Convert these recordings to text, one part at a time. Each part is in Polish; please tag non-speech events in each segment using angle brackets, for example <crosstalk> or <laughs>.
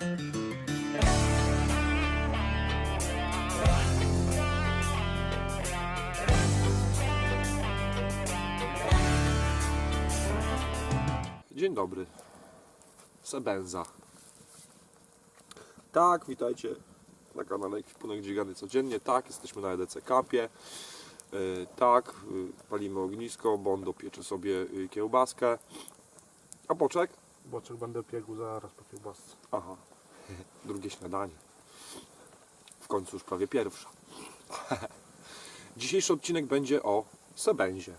Dzień dobry. Sebenza. Tak, witajcie na kanale Ekwipunek Dzigany codziennie. Tak, jesteśmy na EDC Kapie. Yy, tak, yy, palimy ognisko, Bondo piecze sobie yy, kiełbaskę. A Boczek? Boczek będę piekł zaraz po kiełbasce. Aha, drugie śniadanie. W końcu już prawie pierwsza. Dzisiejszy odcinek będzie o Sebenzie.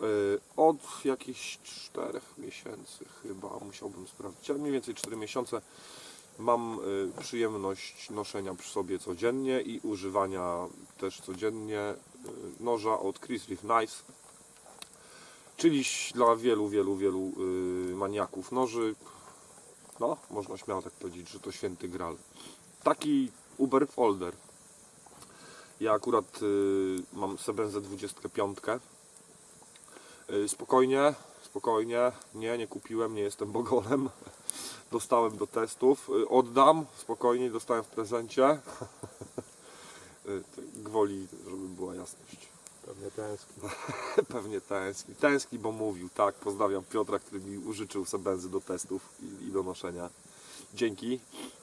Yy, Od jakichś czterech miesięcy chyba musiałbym sprawdzić, ale mniej więcej 4 miesiące mam y, przyjemność noszenia przy sobie codziennie i używania też codziennie y, noża od Chris Reef Knives. Czyli dla wielu, wielu, wielu y, maniaków noży, no, można śmiało tak powiedzieć, że to święty gral. Taki Uber Folder. Ja akurat y, mam Sebenzę 25. Y, spokojnie, spokojnie. Nie, nie kupiłem, nie jestem bogolem. <laughs> Dostałem do testów. Oddam, spokojnie, dostałem w prezencie. <laughs> Gwoli, żeby była jasność. Pewnie tęskni. <laughs> Pewnie tęskni. Tęskni, bo mówił. Tak, pozdrawiam Piotra, który mi użyczył sebenzy do testów i, i do noszenia. Dzięki,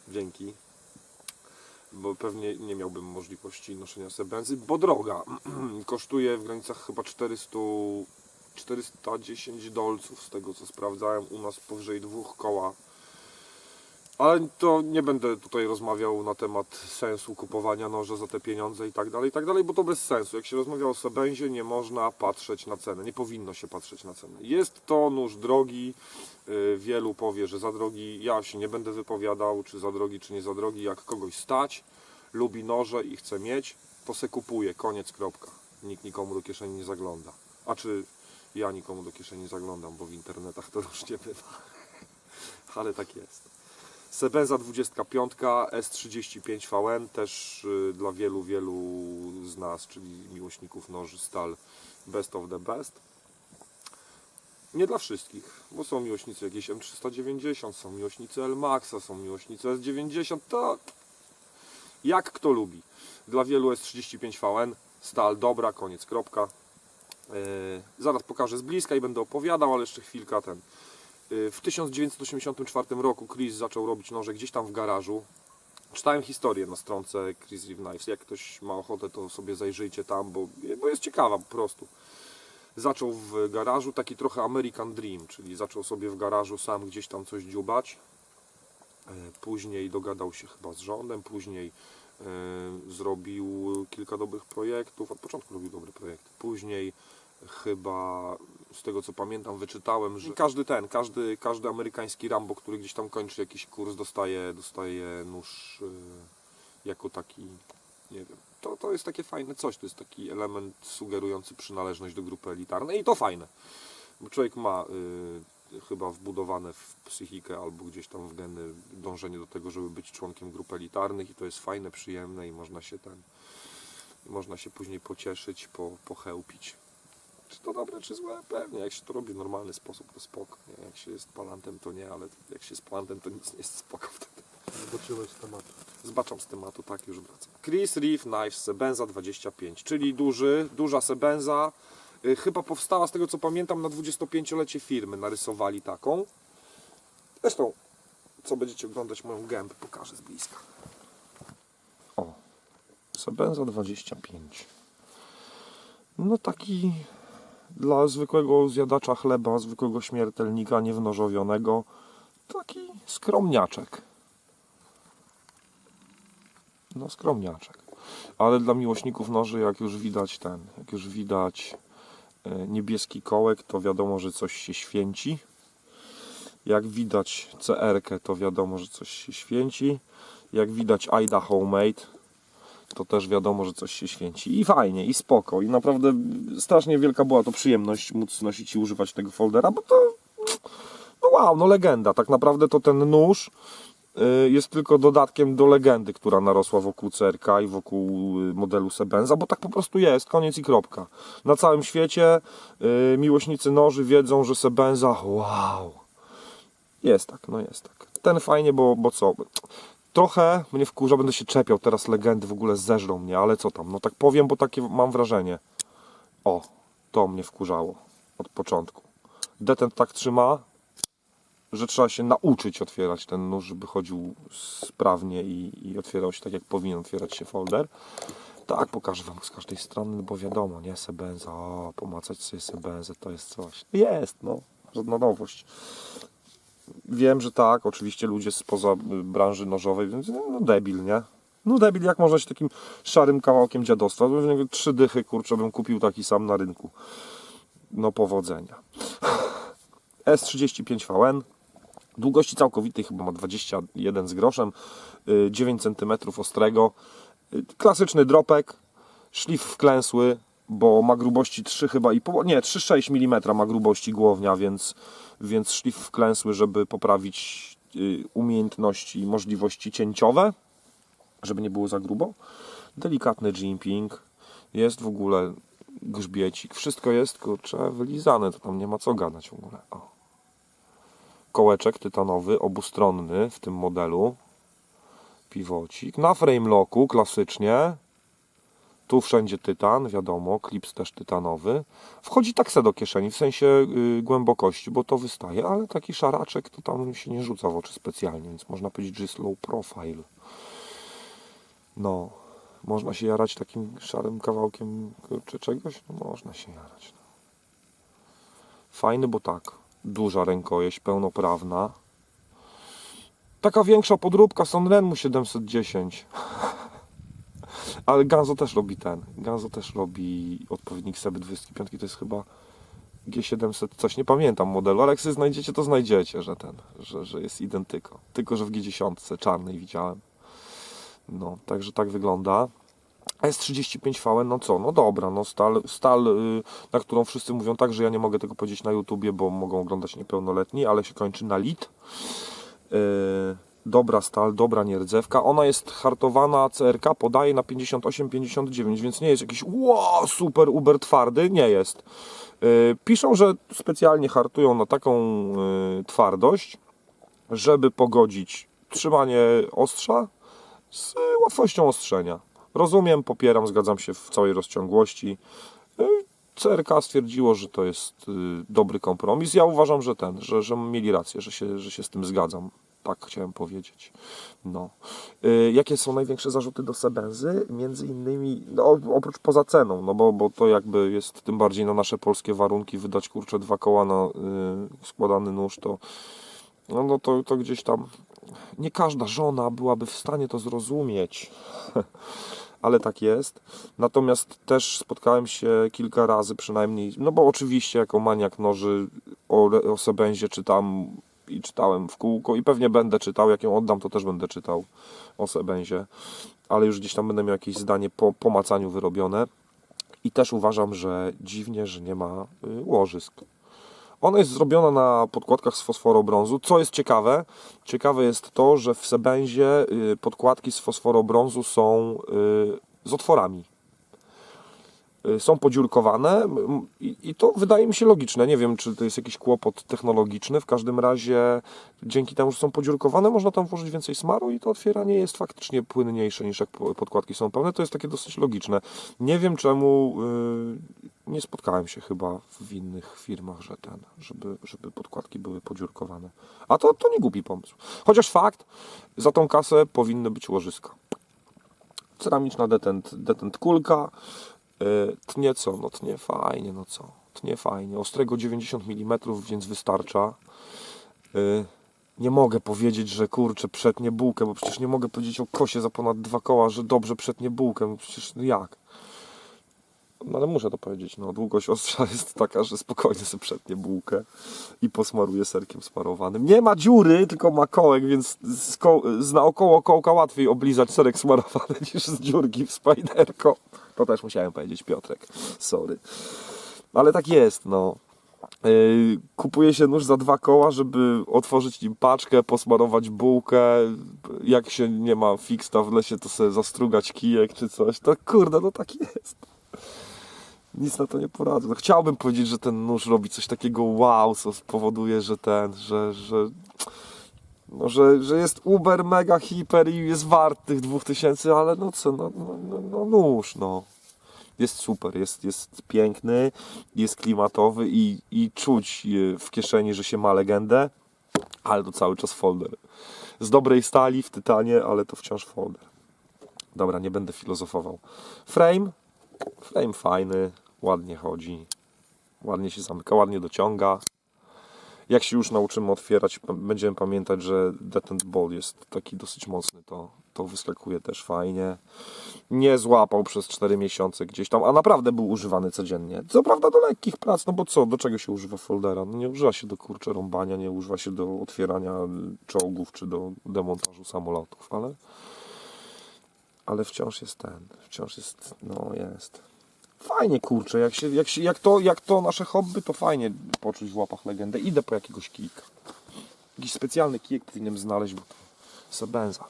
dzięki. Bo pewnie nie miałbym możliwości noszenia sebenzy, bo droga. <clears throat> Kosztuje w granicach chyba 400, 410 dolców z tego co sprawdzałem. U nas powyżej dwóch koła. Ale to nie będę tutaj rozmawiał na temat sensu kupowania noża za te pieniądze i tak dalej, i tak dalej, bo to bez sensu. Jak się rozmawia o Sebenzie, nie można patrzeć na cenę, nie powinno się patrzeć na cenę. Jest to nóż drogi, yy, wielu powie, że za drogi, ja się nie będę wypowiadał, czy za drogi, czy nie za drogi, jak kogoś stać, lubi noże i chce mieć, to se kupuje, koniec, kropka. Nikt nikomu do kieszeni nie zagląda. A czy ja nikomu do kieszeni nie zaglądam, bo w internetach to różnie bywa. <laughs> Ale tak jest. Sebenza 25 S35 VN też y, dla wielu, wielu z nas, czyli miłośników noży stal best of the best. Nie dla wszystkich, bo są miłośnicy jakieś M390, są miłośnicy L Maxa, są miłośnicy S90, to jak kto lubi. Dla wielu S35 VN stal dobra, koniec, kropka. Yy, zaraz pokażę z bliska i będę opowiadał, ale jeszcze chwilka ten. Y, W 1984 roku Chris zaczął robić noże gdzieś tam w garażu. Czytałem historię na stronce Chris Reeve Knives. Jak ktoś ma ochotę, to sobie zajrzyjcie tam, bo, bo jest ciekawa po prostu. Zaczął w garażu taki trochę American Dream, czyli zaczął sobie w garażu sam gdzieś tam coś dziubać. E, Później dogadał się chyba z rządem, później zrobił kilka dobrych projektów. Od początku robił dobre projekty. Później chyba z tego co pamiętam wyczytałem, że każdy ten, każdy, każdy amerykański Rambo, który gdzieś tam kończy jakiś kurs, dostaje, dostaje nóż y, jako taki, nie wiem, to, to jest takie fajne coś, to jest taki element sugerujący przynależność do grupy elitarnej i to fajne, bo człowiek ma y, chyba wbudowane w psychikę albo gdzieś tam w geny dążenie do tego, żeby być członkiem grup elitarnych i to jest fajne, przyjemne i można się ten, można się później pocieszyć, po, pochełpić. Czy to dobre, czy złe? Pewnie. Jak się to robi w normalny sposób, to spoko. Nie? Jak się jest palantem, to nie, ale jak się jest palantem, to nic nie jest spoko wtedy. Zboczyłeś z tematu. Zbaczam z tematu, tak już wracam. Chris Reef Knives Sebenza 25, czyli duży, duża Sebenza. Y, Chyba powstała z tego co pamiętam na 25-lecie firmy, narysowali taką. Zresztą, co będziecie oglądać moją gębę, pokażę z bliska. O, Sebenza 25. No taki dla zwykłego zjadacza chleba, zwykłego śmiertelnika niewnożowionego, taki skromniaczek. No skromniaczek. Ale dla miłośników noży, jak już widać ten, jak już widać e, niebieski kołek, to wiadomo, że coś się święci. Jak widać CR-kę, to wiadomo, że coś się święci. Jak widać Aida Homemade, to też wiadomo, że coś się święci. I fajnie, i spoko. I naprawdę strasznie wielka była to przyjemność móc nosić i używać tego foldera, bo to no wow, no legenda. Tak naprawdę to ten nóż y, jest tylko dodatkiem do legendy, która narosła wokół CRK i wokół y, modelu Sebenza, bo tak po prostu jest, koniec i kropka. Na całym świecie y, miłośnicy noży wiedzą, że Sebenza, wow, Jest tak, no jest tak. Ten fajnie, bo, bo co? Trochę mnie wkurza, będę się czepiał, teraz legendy w ogóle zeżrą mnie, ale co tam? No tak powiem, bo takie mam wrażenie. O, to mnie wkurzało od początku. Detent tak trzyma, że trzeba się nauczyć otwierać ten nóż, żeby chodził sprawnie i, i otwierał się tak, jak powinien otwierać się folder. Tak, pokażę Wam z każdej strony, no bo wiadomo, nie, sebenza, o, pomacać sobie sebenzę, to jest coś. Jest, no, żadna nowość. Wiem, że tak, oczywiście ludzie spoza y, branży nożowej, więc no debil, nie? No debil, jak można się takim szarym kawałkiem dziadostwa, trzy dychy, kurczę, bym kupił taki sam na rynku. No powodzenia. <sighs> S35VN, długości całkowitej chyba ma 21 z groszem, y, 9 cm ostrego, Y, klasyczny dropek, szlif wklęsły, bo ma grubości 3 chyba i pół, nie, 3,6 mm ma grubości głownia, więc, więc szlif wklęsły, żeby poprawić y, umiejętności i możliwości cięciowe, żeby nie było za grubo. Delikatny jimping, jest w ogóle grzbiecik, wszystko jest, kurczę, wylizane, to tam nie ma co gadać w ogóle. O. Kołeczek tytanowy, obustronny w tym modelu, piwocik. Na frame locku klasycznie. Tu wszędzie tytan, wiadomo, klips też tytanowy. Wchodzi tak se do kieszeni, w sensie y, głębokości, bo to wystaje, ale taki szaraczek to tam się nie rzuca w oczy specjalnie, więc można powiedzieć, że jest low profile. No, można się jarać takim szarym kawałkiem czy czegoś? No, można się jarać. No. Fajny, bo tak, duża rękojeść, pełnoprawna. Taka większa podróbka Sonrenmu 710. <laughs> Ale Ganzo też robi ten. Ganzo też robi odpowiednik Seby 25. To jest chyba G700, coś nie pamiętam modelu, ale jak sobie znajdziecie, to znajdziecie, że ten, że, że jest identyko. Tylko, że w G10 czarnej widziałem. No, także tak wygląda. S35VN, no co, no dobra, no stal, stal y, na którą wszyscy mówią tak, że ja nie mogę tego powiedzieć na YouTubie, bo mogą oglądać niepełnoletni, ale się kończy na lit. Yy, dobra stal, dobra nierdzewka. Ona jest hartowana, CRK podaje na 58-59, więc nie jest jakiś wow, super uber twardy, nie jest. Yy, piszą, że specjalnie hartują na taką yy, twardość, żeby pogodzić trzymanie ostrza z y, łatwością ostrzenia. Rozumiem, popieram, zgadzam się w całej rozciągłości. Y, CRK stwierdziło, że to jest y, dobry kompromis. Ja uważam, że ten, że, że mieli rację, że się, że się z tym zgadzam. Tak chciałem powiedzieć. No. Y, jakie są największe zarzuty do Sebenzy? Między innymi, no, oprócz poza ceną, no bo, bo to jakby jest tym bardziej na nasze polskie warunki, wydać kurczę dwa koła na y, składany nóż, to no, no to, to gdzieś tam nie każda żona byłaby w stanie to zrozumieć. <laughs> ale tak jest. Natomiast też spotkałem się kilka razy przynajmniej, no bo oczywiście jako maniak noży o, o Sebenzie czytam i czytałem w kółko i pewnie będę czytał, jak ją oddam to też będę czytał o Sebenzie, ale już gdzieś tam będę miał jakieś zdanie po pomacaniu wyrobione i też uważam, że dziwnie, że nie ma y, łożysk. Ona jest zrobiona na podkładkach z fosforobrązu. Co jest ciekawe? Ciekawe jest to, że w Sebenzie y, podkładki z fosforobrązu są y, z otworami. Y, Są podziurkowane i to wydaje mi się logiczne. Nie wiem, czy to jest jakiś kłopot technologiczny. W każdym razie dzięki temu, że są podziurkowane, można tam włożyć więcej smaru i to otwieranie jest faktycznie płynniejsze niż jak po- podkładki są pełne. To jest takie dosyć logiczne. Nie wiem czemu y, nie spotkałem się chyba w innych firmach, że ten, żeby, żeby podkładki były podziurkowane. A to, to nie głupi pomysł. Chociaż fakt, za tą kasę powinny być łożyska. Ceramiczna detent, detent kulka. Y, Tnie co? No tnie fajnie, no co? Tnie fajnie. Ostrego 90 mm, więc wystarcza. Y, Nie mogę powiedzieć, że kurczę, przetnie bułkę, bo przecież nie mogę powiedzieć o kosie za ponad dwa koła, że dobrze przetnie bułkę. No przecież no jak? No ale muszę to powiedzieć, no długość ostrza <laughs> jest taka, że spokojnie sobie przetnie bułkę i posmaruje serkiem smarowanym. Nie ma dziury, tylko ma kołek, więc z, ko z naokoło kołka łatwiej oblizać serek smarowany <laughs> niż z dziurki w spajderko. To też musiałem powiedzieć Piotrek, sorry. Ale tak jest, no. Yy, Kupuje się nóż za dwa koła, żeby otworzyć nim paczkę, posmarować bułkę. Jak się nie ma fixta w lesie, to sobie zastrugać kijek czy coś. To kurde, no tak jest. nic na to nie poradzę. No, chciałbym powiedzieć, że ten nóż robi coś takiego wow, co spowoduje, że ten, że, że, no, że, że jest uber, mega, hiper i jest wart tych 2000, ale no co, no, no, no, no nóż, no. Jest super, jest, jest piękny, jest klimatowy i, i czuć e, w kieszeni, że się ma legendę, ale to cały czas folder. Z dobrej stali w tytanie, ale to wciąż folder. Dobra, nie będę filozofował. Frame, frame fajny, ładnie chodzi, ładnie się zamyka, ładnie dociąga. Jak się już nauczymy otwierać, będziemy pamiętać, że detent ball jest taki dosyć mocny, to, to wyskakuje też fajnie. Nie złapał przez 4 miesiące gdzieś tam, a naprawdę był używany codziennie. Co prawda do lekkich prac, no bo co, do czego się używa foldera? No nie używa się do kurcze rąbania, nie używa się do otwierania czołgów czy do demontażu samolotów, ale ale wciąż jest ten, wciąż jest, no jest. Fajnie kurczę, jak, się, jak, się, jak, to, jak to nasze hobby, to fajnie poczuć w łapach legendę. Idę po jakiegoś kijka. Jakiś specjalny kijek powinienem znaleźć, bo to sebenza.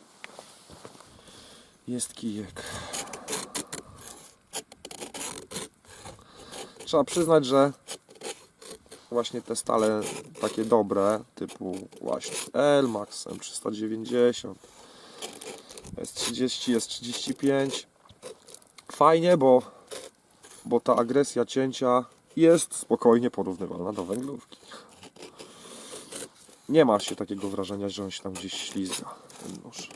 Jest kijek. Trzeba przyznać, że właśnie te stale takie dobre, typu właśnie Elmax M390, jest 30, jest 35. Fajnie, bo, bo ta agresja cięcia jest spokojnie porównywalna do węglówki. Nie ma się takiego wrażenia, że on się tam gdzieś ślizga, ten nóż.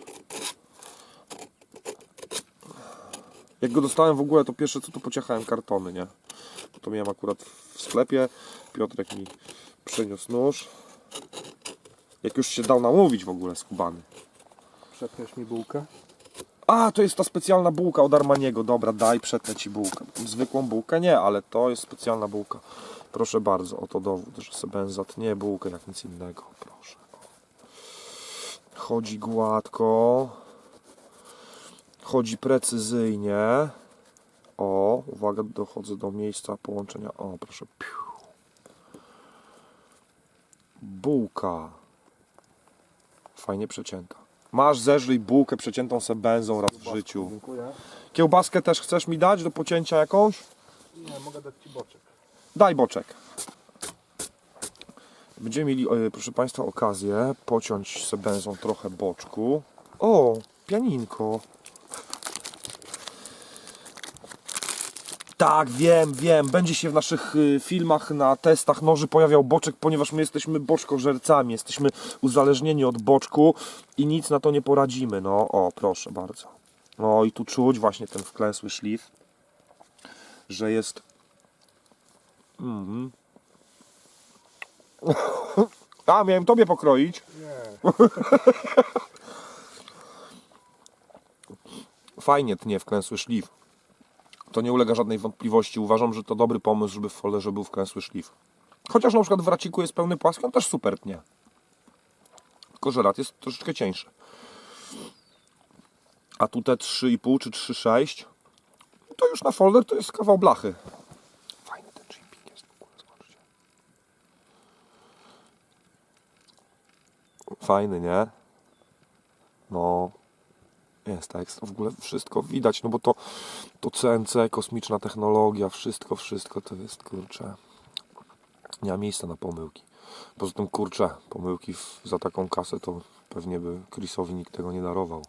Jak go dostałem w ogóle, to pierwsze co to pociachałem kartony, nie? To miałem akurat w sklepie. Piotrek mi przyniósł nóż. Jak już się dał namówić w ogóle skubany. Przepniesz mi bułkę? A, to jest ta specjalna bułka od Armaniego. Dobra, daj, przetnę ci bułkę. Zwykłą bułkę nie, ale to jest specjalna bułka. Proszę bardzo, oto dowód, że sobie zatnie bułkę jak nic innego. Proszę. Chodzi gładko. Chodzi precyzyjnie. O, uwaga, dochodzę do miejsca połączenia. O, proszę. Bułka. Fajnie przecięta. Masz zeżryj bułkę przeciętą se benzą raz w życiu. Dziękuję. Kiełbaskę też chcesz mi dać do pocięcia jakąś? Nie, mogę dać Ci boczek. Daj boczek. Będziemy mieli, e, proszę Państwa, okazję pociąć se benzą trochę boczku. O, pianinko. Tak, wiem, wiem. Będzie się w naszych y, filmach na testach noży pojawiał boczek, ponieważ my jesteśmy boczkożercami. Jesteśmy uzależnieni od boczku i nic na to nie poradzimy. No, o, proszę bardzo. No i tu czuć właśnie ten wklęsły szlif, że jest Mhm. <laughs> A, miałem tobie pokroić. Nie. <laughs> Fajnie tnie wklęsły szlif. To nie ulega żadnej wątpliwości. Uważam, że to dobry pomysł, żeby w folderze był wklęsły szlif. Chociaż na przykład w raciku jest pełny płaski, on też super tnie. Tylko, że rat jest troszeczkę cieńszy. A tu te 3,5 czy 3,6 to już na folder to jest kawał blachy. Fajny ten chimping jest w ogóle, zobaczcie. Fajny, nie? No, jest ekstra. W ogóle wszystko widać, no bo to, to CNC, kosmiczna technologia, wszystko, wszystko to jest, kurczę, nie ma miejsca na pomyłki. Poza tym, kurczę, pomyłki w, za taką kasę to pewnie by Chrisowi nikt tego nie darował.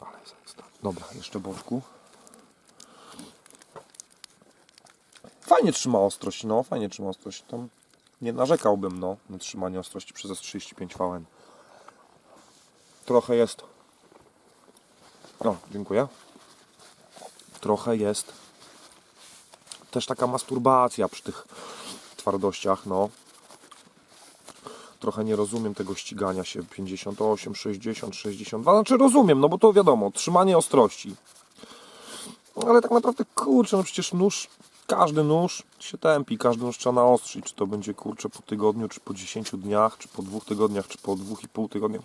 Ale jest ekstra. Dobra, jeszcze boczku. Fajnie trzyma ostrość, no, fajnie trzyma ostrość. Tam nie narzekałbym, no, na trzymanie ostrości przez S35 VN. Trochę jest. O, dziękuję. Trochę jest. Też taka masturbacja przy tych twardościach, no. Trochę nie rozumiem tego ścigania się 58, 60, 62. Znaczy rozumiem, no bo to wiadomo, trzymanie ostrości. Ale tak naprawdę, kurczę, no przecież nóż, każdy nóż się tępi, każdy nóż trzeba naostrzyć. Czy to będzie, kurczę, po tygodniu, czy po 10 dniach, czy po dwóch tygodniach, czy po dwóch i pół tygodniach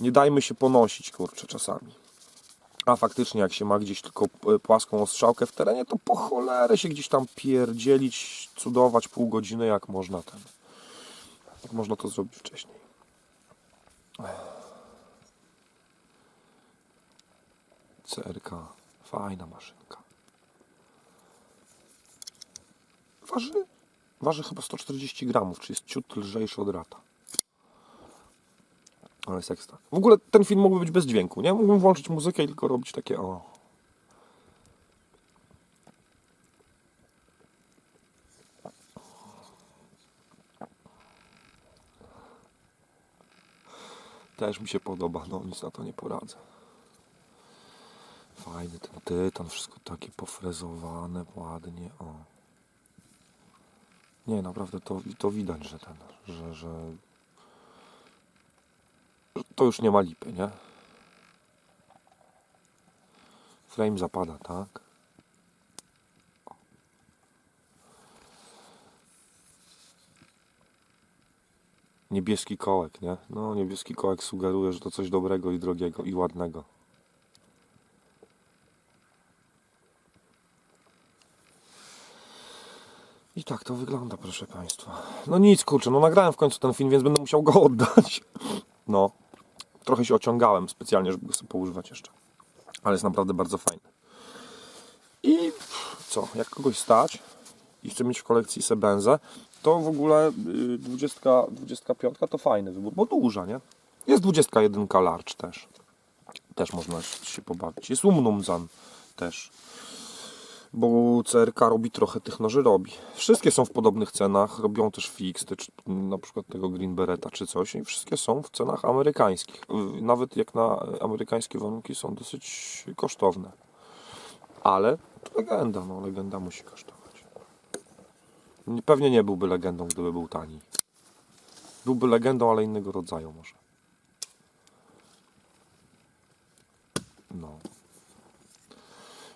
nie dajmy się ponosić, kurczę, czasami. A faktycznie, jak się ma gdzieś tylko e, płaską ostrzałkę w terenie, to po cholerę się gdzieś tam pierdzielić, cudować pół godziny, jak można ten. Jak można to zrobić wcześniej. CRK. Fajna maszynka. Waży, waży chyba 140 gramów, czyli jest ciut lżejszy od rata. Ale jest ekstra. W ogóle ten film mógłby być bez dźwięku, nie? Mógłbym włączyć muzykę i tylko robić takie o. Też mi się podoba, no nic na to nie poradzę. Fajny ten tytan, wszystko takie pofrezowane, ładnie, o. Nie, naprawdę to, to widać, że ten, że, że to już nie ma lipy, nie? Frame zapada, tak? Niebieski kołek, nie? No, niebieski kołek sugeruje, że to coś dobrego i drogiego i ładnego. I tak to wygląda, proszę Państwa. No nic, kurczę, no nagrałem w końcu ten film, więc będę musiał go <laughs> oddać. No, trochę się ociągałem specjalnie, żeby go sobie poużywać jeszcze. Ale jest naprawdę bardzo fajny. I co, jak kogoś stać i chce mieć w kolekcji Sebenzę, to w ogóle y, 20, 25 to fajny wybór, bo duża, nie? Jest 21 Large też. Też można się pobawić. Jest Umnumzan też bo CRK robi trochę tych noży, robi. Wszystkie są w podobnych cenach, robią też fix, te, na przykład tego Green Beretta czy coś i wszystkie są w cenach amerykańskich. Y, Nawet jak na amerykańskie warunki są dosyć kosztowne. Ale to legenda, no legenda musi kosztować. Nie- Pewnie nie byłby legendą, gdyby był tani. Byłby legendą, ale innego rodzaju może. No.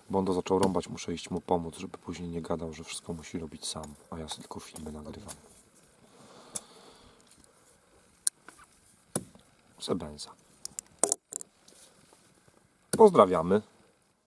Bondo zaczął rąbać, muszę iść mu pomóc, żeby później nie gadał, że wszystko musi robić sam, a ja tylko filmy nagrywam. Sebenza. Pozdrawiamy.